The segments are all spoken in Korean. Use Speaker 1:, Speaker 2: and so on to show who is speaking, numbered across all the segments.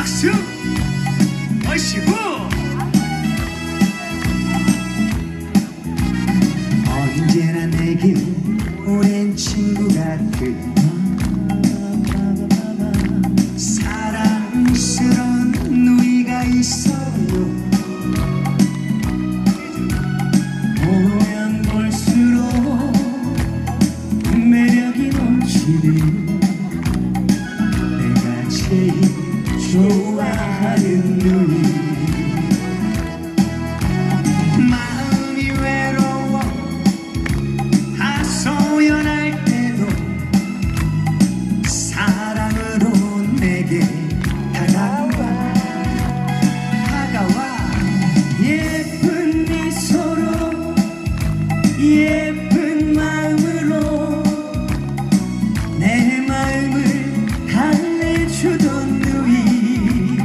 Speaker 1: 박수! 멋지고! 예쁜 마음으로 내 마음을 달래주던 누이.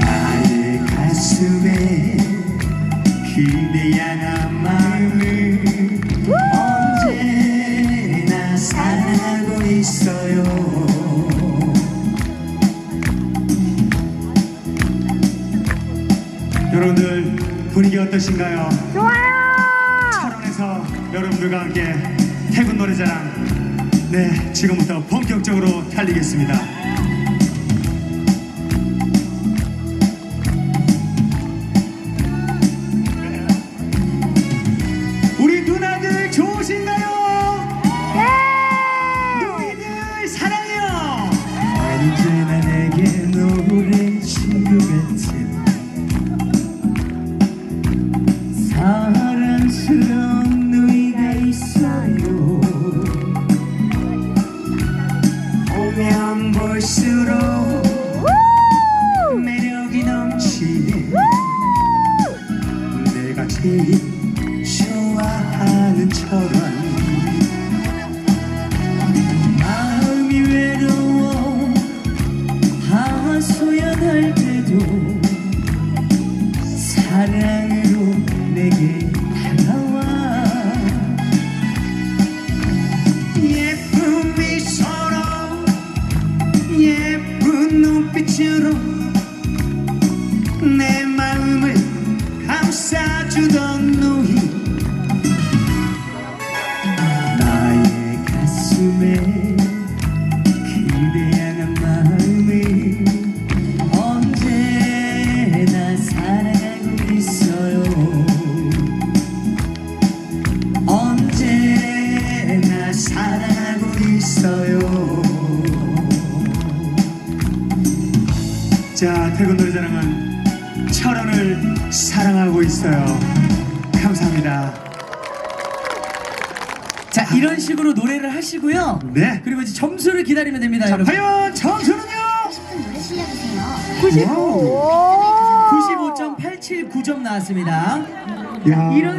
Speaker 1: 나의 가슴에 그대 향한 마음을 언제나 사랑하고 있어요.
Speaker 2: 여러분들 어떠신가요? 좋아요. 철원에서 여러분들과 함께 태군 노래자랑 네 지금부터 본격적으로 달리겠습니다.
Speaker 1: 사랑스러운 너희가 있어요. 보면 볼수록 매력이 넘치는 내가 제일 좋아하는 철원. 마음이 외로워. 하소연할 때도 눈빛으로 내 마음을 감싸주던 너희
Speaker 2: 태군 노래자랑은 철원을 사랑하고 있어요 감사합니다
Speaker 1: 자 이런 식으로 노래를 하시고요.
Speaker 2: 네
Speaker 1: 그리고 이제 점수를 기다리면 됩니다, 자, 여러분.
Speaker 2: 과연 점수는요?
Speaker 3: 노래 실력이세요.
Speaker 2: 95.
Speaker 1: 95.879점 나왔습니다.
Speaker 2: 야. 이런